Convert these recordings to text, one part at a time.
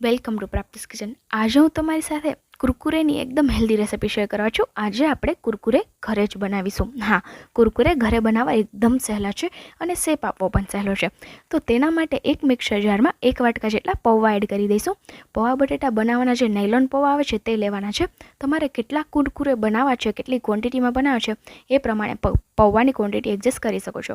Welcome to પ્રાપ્તિસ kitchen આજે હું તમારી સાથે કુરકુરેની એકદમ હેલ્ધી રેસિપી શેર કરવા છું. આજે આપણે કુરકુરે ઘરે જ બનાવીશું. હા, કુરકુરે ઘરે બનાવવા એકદમ સહેલા છે અને શેપ આપવો પણ સહેલો છે. તો તેના માટે એક મિક્સર જારમાં એક વાટકા જેટલા પૌવા એડ કરી દઈશું. પૌવા બટેટા બનાવવાના જે નાયલોન પૌવા આવે છે તે લેવાના છે. તમારે કેટલા કુરકુરે બનાવવા છે, કેટલી ક્વોન્ટિટીમાં બનાવવા છે, એ પ્રમાણે પૌવાની ક્વોન્ટિટી એડજસ્ટ કરી શકો છો.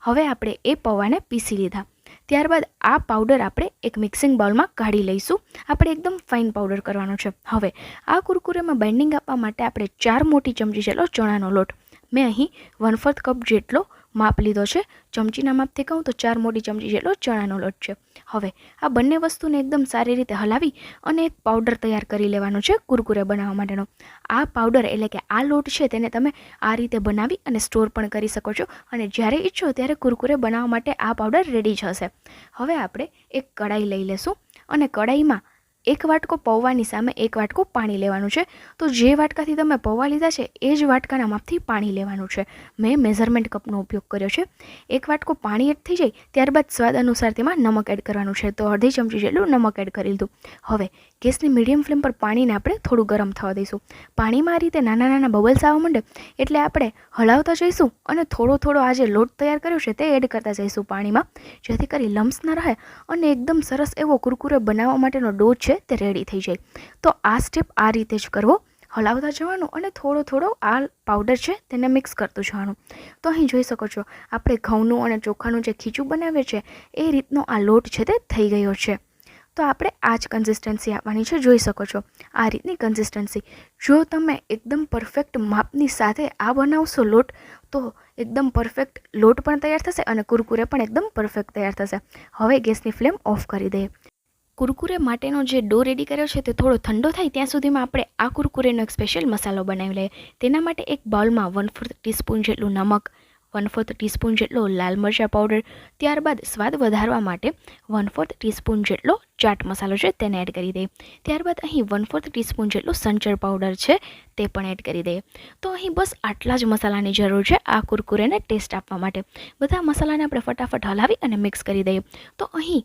હવે આપણે એ પૌવાને પીસી લીધા. ત્યારબાદ આ પાવડર આપણે એક મિક્સિંગ બાઉલમાં કાઢી લઈશું. આપણે એકદમ ફાઇન પાવડર કરવાનો છે. હવે, આ કુરકુરેમાં બાઇન્ડિંગ આપવા માટે આપણે ચાર મોટી ચમચી જેટલો ચણાનો લોટ. મેં અહીં વન ફોર્થ કપ જેટલો માપ લીધો છે. ચમચીના માપથી કહું તો ચાર મોટી ચમચી જેટલો ચણાનો લોટ છે. હવે આ બંને વસ્તુને એકદમ સારી રીતે હલાવી અને એક પાવડર તૈયાર કરી લેવાનો છે કુરકુરે બનાવવા માટેનો. આ પાવડર એટલે કે આ લોટ છે તેને તમે આ રીતે બનાવી અને સ્ટોર પણ કરી શકો છો અને જ્યારે ઈચ્છો ત્યારે કુરકુરે બનાવવા માટે આ પાવડર રેડી જ હશે. હવે આપણે એક કડાઈ લઈ લેશું અને કડાઈમાં એક વાટકો પૌવાની સામે એક વાટકો પાણી લેવાનું છે. તો જે વાટકાથી તમે પૌવા લીધા છે, એ જ વાટકાના માપથી પાણી લેવાનું છે. મેં મેઝરમેન્ટ કપનો ઉપયોગ કર્યો છે. એક વાટકો પાણી એડ થઈ જાય, ત્યારબાદ સ્વાદ અનુસાર તેમાં નમક એડ કરવાનું છે. તો અડધી ચમચી જેટલું નમક એડ કરી લીધું. હવે ગેસની મીડિયમ ફ્લેમ પર પાણીને આપણે થોડું ગરમ થવા દઈશું. પાણીમાં આ રીતે નાના નાના બબલ્સ આવવા માંડે એટલે આપણે હલાવતા જઈશું અને થોડો થોડો આ જે લોટ તૈયાર કર્યો છે તે એડ કરતા જઈશું પાણીમાં. જેથી કરી લમ્સ ન રહે અને એકદમ સરસ એવો કુરકુરે બનાવવા માટેનો ડો છે તે રેડી થઈ જાય. તો આ સ્ટેપ આ રીતે જ કરવો. હલાવતા જવાનું અને થોડો થોડો આ પાવડર છે તેને મિક્સ કરતું જવાનું. તો અહીં જોઈ શકો છો, આપણે ઘઉંનું અને ચોખાનું જે ખીચું બનાવીએ છીએ એ રીતનો આ લોટ છે તે થઈ ગયો છે. તો આપણે આ જ કન્સિસ્ટન્સી આપવાની છે, જોઈ શકો છો. આ રીતની કન્સિસ્ટન્સી જો તમે એકદમ પરફેક્ટ માપની સાથે આ બનાવશો લોટ, તો એકદમ પરફેક્ટ લોટ પણ તૈયાર થશે અને કુરકુરે પણ એકદમ પરફેક્ટ તૈયાર થશે. હવે ગેસની ફ્લેમ ઓફ કરી દઈએ. કુરકુરે માટેનો જે ડો રેડી કર્યો છે તે થોડો ઠંડો થાય ત્યાં સુધીમાં આપણે આ કુરકુરેનો એક સ્પેશિયલ મસાલો બનાવી લઈએ. તેના માટે એક બાઉલમાં વન ફોર્થ ટીસ્પૂન જેટલું નમક વન ફોર્થ ટીસ્પૂન જેટલો લાલ મરચાં પાવડર ત્યારબાદ સ્વાદ વધારવા માટે વન ફોર્થ ટીસ્પૂન જેટલો ચાટ મસાલો છે તેને એડ કરી દઈએ ત્યારબાદ અહીં વન ફોર્થ ટીસ્પૂન જેટલું સંચર પાવડર છે તે પણ એડ કરી દઈએ તો અહીં બસ આટલા જ મસાલાની જરૂર છે આ કુરકુરેને ટેસ્ટ આપવા માટે. બધા મસાલાને આપણે ફટાફટ હલાવી અને મિક્સ કરી દઈએ. તો અહીં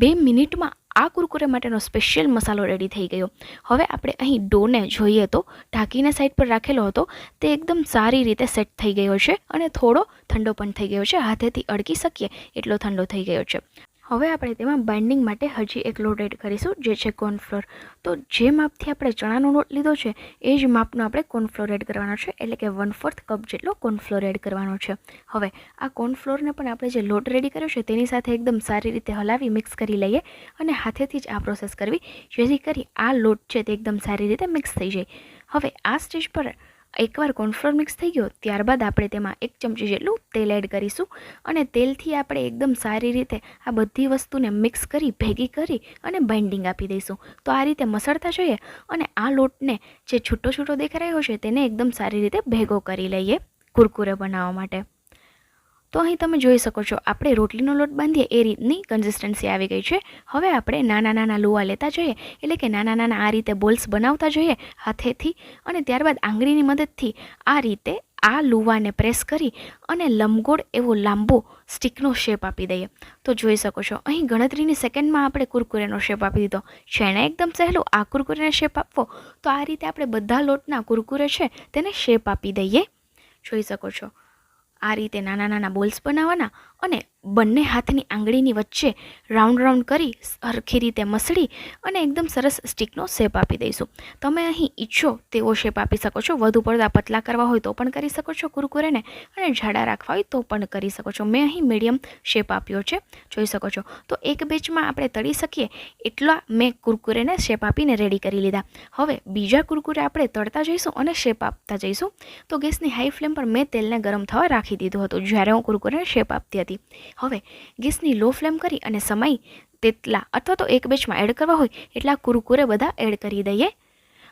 બે મિનિટમાં આ કુરકુરે માટેનો સ્પેશિયલ મસાલો રેડી થઈ ગયો. હવે આપણે અહીં ડોને જોઈએ તો ઢાંકીને સાઈડ પર રાખેલો હતો, તે એકદમ સારી રીતે સેટ થઈ ગયો છે અને થોડો ઠંડો પણ થઈ ગયો છે. હાથેથી અડકી શકીએ એટલો ઠંડો થઈ ગયો છે. હવે આપણે તેમાં બાઇન્ડિંગ માટે હજી એક લોટ એડ કરીશું, જે છે કોર્નફ્લોર તો જે માપથી આપણે ચણાનો લોટ લીધો છે, એ જ માપનો આપણે કોર્નફ્લોર એડ કરવાનો છે, એટલે કે વન ફોર્થ કપ જેટલો કોર્નફ્લોર એડ કરવાનો છે. હવે, આ કોર્નફ્લોરને પણ આપણે જે લોટ રેડી કર્યો છે, તેની સાથે એકદમ સારી રીતે હલાવી મિક્સ કરી લઈએ અને હાથેથી જ આ પ્રોસેસ કરવી, જેથી કરી આ લોટ છે તે એકદમ સારી રીતે મિક્સ થઈ જાય. હવે, આ સ્ટેજ પર એકવાર કોર્નફ્લોર મિક્સ થઈ ગયો, ત્યારબાદ આપણે તેમાં એક ચમચી જેટલું તેલ એડ કરીશું અને તેલથી આપણે એકદમ સારી રીતે આ બધી વસ્તુને મિક્સ કરી, ભેગી કરી અને બાઇન્ડિંગ આપી દઈશું. તો આ રીતે મસળતા જઈએ અને આ લોટને જે છૂટો છૂટો દેખાઈ રહ્યો છે તેને એકદમ સારી રીતે ભેગો કરી લઈએ કુરકુરે બનાવવા માટે. તો અહીં તમે જોઈ શકો છો, આપણે રોટલીનો લોટ બાંધીએ, એ રીતની કન્સિસ્ટન્સી આવી ગઈ છે. હવે આપણે નાના નાના લુવા લેતા જઈએ, એટલે કે નાના નાના આ રીતે બોલ્સ બનાવતા જઈએ હાથેથી અને ત્યારબાદ આંગળીની મદદથી આ રીતે આ લુવાને પ્રેસ કરી અને લંબગોળ એવો લાંબો સ્ટીકનો શેપ આપી દઈએ. તો જોઈ શકો છો, અહીં ગણતરીની સેકન્ડમાં આપણે કુરકુરેનો શેપ આપી દીધો. છેણે એકદમ સહેલું આ કુરકુરેને શેપ આપવો, તો આ રીતે આપણે બધા લોટના કુરકુરે છે તેને શેપ આપી દઈએ. જોઈ શકો છો આ રીતે નાના નાના બોલ્સ બનાવવાના અને બંને હાથની આંગળીની વચ્ચે રાઉન્ડ રાઉન્ડ કરી સરખી રીતે મસળી અને એકદમ સરસ સ્ટીકનો શેપ આપી દઈશું. તમે અહીં ઈચ્છો તેવો શેપ આપી શકો છો. વધુ પડતા પતલા કરવા હોય તો પણ કરી શકો છો કુરકુરેને અને જાડા રાખવા હોય તો પણ કરી શકો છો. મેં અહીં મીડિયમ શેપ આપ્યો છે. જોઈ શકો છો. તો એક બેચમાં આપણે તળી શકીએ એટલા મેં કુરકુરેને શેપ આપીને રેડી કરી લીધા. હવે બીજા કુરકુરે આપણે તળતા જઈશું અને શેપ આપતા જઈશું. તો ગેસની હાઈ ફ્લેમ પર મેં તેલને ગરમ થવા રાખી દીધું હતું. જ્યારે હું કુરકુરેને શેપ આપતી હતી. હવે ગેસની લો ફ્લેમ કરી અને સમય તેટલા અથવા તો એક બેચમાં એડ કરવા હોય એટલા કુરકુરે બધા એડ કરી દઈએ.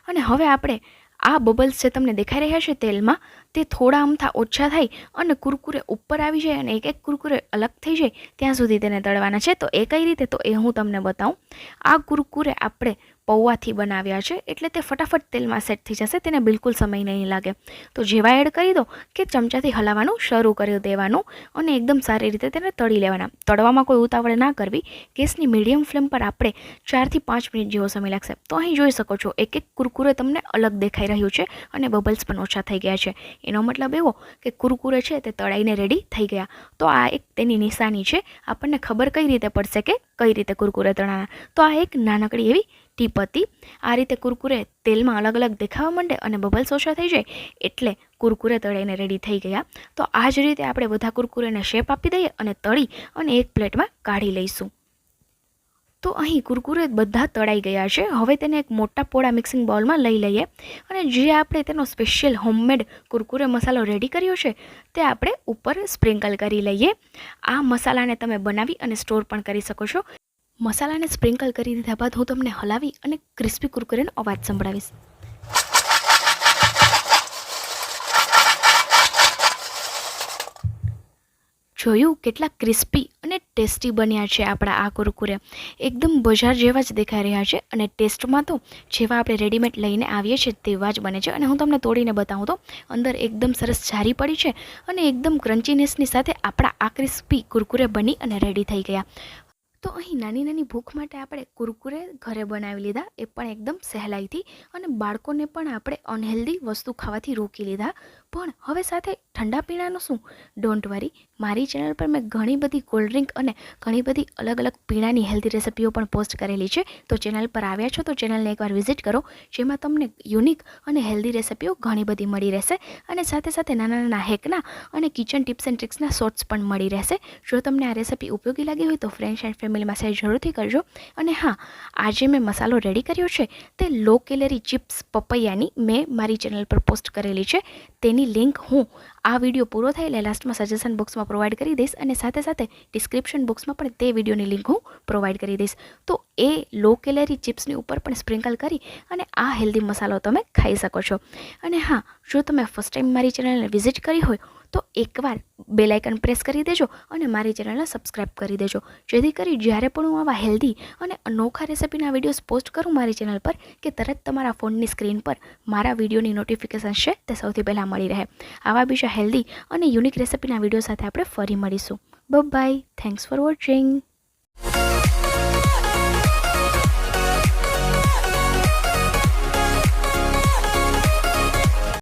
અને હવે આપણે આ બબલ્સ જે તમને દેખાઈ રહ્યા છે તેલમાં, તે થોડા અમથા ઓછા થાય અને કુરકુરે ઉપર આવી જાય અને એક એક કુરકુરે અલગ થઈ જાય, ત્યાં સુધી તેને તળવાના છે. તો એ કઈ રીતે? તો એ હું તમને બતાવું. આ કુરકુરે આપણે પૌવાથી બનાવ્યા છે એટલે તે ફટાફટ તેલમાં સેટ થઈ જશે, તેને બિલકુલ સમય નહીં લાગે. તો જેવા એડ કરી દો કે ચમચાથી હલાવવાનું શરૂ કરી દેવાનું અને એકદમ સારી રીતે તેને તળી લેવાના. તળવામાં કોઈ ઉતાવળ ના કરવી. ગેસની મીડિયમ ફ્લેમ પર આપણે ચારથી પાંચ મિનિટ જેવો સમય લાગશે. તો અહીં જોઈ શકો છો, એક એક કુરકુરે તમને અલગ દેખાઈ રહ્યું છે અને બબલ્સ પણ ઓછા થઈ ગયા છે. એનો મતલબ એવો કે કુરકુરે છે તે તળાઈને રેડી થઈ ગયા. તો આ એક તેની નિશાની છે. આપણને ખબર કઈ રીતે પડશે કે કઈ રીતે કુરકુરે તળાના તો આ એક નાનકડી એવી ટીપ હતી. આ રીતે કુરકુરે તેલમાં અલગ અલગ દેખાવા માંડે અને બબલ ઓછા થઈ જાય એટલે કુરકુરે તળીને રેડી થઈ ગયા. તો આ જ રીતે આપણે બધા કુરકુરેને શેપ આપી દઈએ અને તળી અને એક પ્લેટમાં કાઢી લઈશું. તો અહીં કુરકુરે બધા તળાઈ ગયા છે. હવે તેને એક મોટા પોળા મિક્સિંગ બાઉલમાં લઈ લઈએ. અને જે આપણે તેનો સ્પેશિયલ હોમમેડ કુરકુરે મસાલો રેડી કર્યો છે, તે આપણે ઉપર સ્પ્રિંકલ કરી લઈએ. આ મસાલાને તમે બનાવી અને સ્ટોર પણ કરી શકો છો. મસાલાને સ્પ્રિંકલ કરી દીધા બાદ હું તમને હલાવી અને ક્રિસ્પી કુરકુરેનો અવાજ સંભળાવીશ. જોયું કેટલા ક્રિસ્પી અને ટેસ્ટી બન્યા છે આપણા આ કુરકુરે. એકદમ બજાર જેવા જ દેખાઈ રહ્યા છે અને ટેસ્ટમાં તો જેવા આપણે રેડીમેડ લઈને આવીએ છીએ તેવા જ બને છે. અને હું તમને તોડીને બતાવું તો, અંદર એકદમ સરસ જારી પડી છે અને એકદમ ક્રન્ચીનેસની સાથે આપણા આ ક્રિસ્પી કુરકુરે બની અને રેડી થઈ ગયા. તો અહીં નાની નાની ભૂખ માટે આપણે કુરકુરે ઘરે બનાવી લીધા, એ પણ એકદમ સહેલાઈથી અને બાળકોને પણ આપણે અનહેલ્ધી વસ્તુ ખાવાથી રોકી લીધા. પણ હવે સાથે ઠંડા પીણાનું શું? ડોન્ટ વરી મારી ચેનલ પર મેં ઘણી બધી કોલ્ડ ડ્રિંક અને ઘણી બધી અલગ અલગ પીણાની હેલ્ધી રેસિપીઓ પણ પોસ્ટ કરેલી છે. તો ચેનલ પર આવ્યા છો તો ચેનલને એકવાર વિઝિટ કરો, જેમાં તમને યુનિક અને હેલ્ધી રેસિપીઓ ઘણી બધી મળી રહેશે અને સાથે સાથે નાના નાના હેકના અને કિચન ટિપ્સ એન્ડ ટ્રિક્સના શોર્ટ્સ પણ મળી રહેશે. જો તમને આ રેસિપી ઉપયોગી લાગી હોય તો ફ્રેન્ડ્સ એન્ડ ફેમિલીમાં શેર જરૂરથી કરજો. અને હા, આજે મેં મસાલો રેડી કર્યો છે તે લો કેલેરી ચિપ્સ પપૈયાની મેં મારી ચેનલ પર પોસ્ટ કરેલી છે. તેની લિંક હું આ વીડિયો પૂરો થાય એટલે લાસ્ટમાં સજેશન બોક્સમાં પ્રોવાઈડ કરી દઈશ અને સાથે સાથે ડિસ્ક્રિપ્શન બોક્સમાં પણ તે વિડીયોની લિંક હું પ્રોવાઈડ કરી દઈશ. તો એ લો કેલેરી ચિપ્સની ઉપર પણ સ્પ્રિંકલ કરી અને આ હેલ્ધી મસાલો તમે ખાઈ શકો છો. અને હા, જો તમે ફર્સ્ટ ટાઈમ મારી ચેનલને વિઝિટ કરી હોય, તો એકવાર બેલ આઇકન પ્રેસ કરી દેજો અને મારી ચેનલને સબસ્ક્રાઈબ કરી દેજો. જેથી કરી જ્યારે પણ હું આવા હેલ્ધી અને અનોખા રેસિપીના વિડીયોઝ પોસ્ટ કરું મારી ચેનલ પર, કે તરત તમારા ફોનની સ્ક્રીન પર મારા વિડીયોની નોટિફિકેશન છે, તે સૌથી પહેલાં મળી રહે. આવા બીજા હેલ્ધી અને યુનિક રેસિપીના વીડિયો સાથે આપણે ફરી મળીશું. By thanks for watching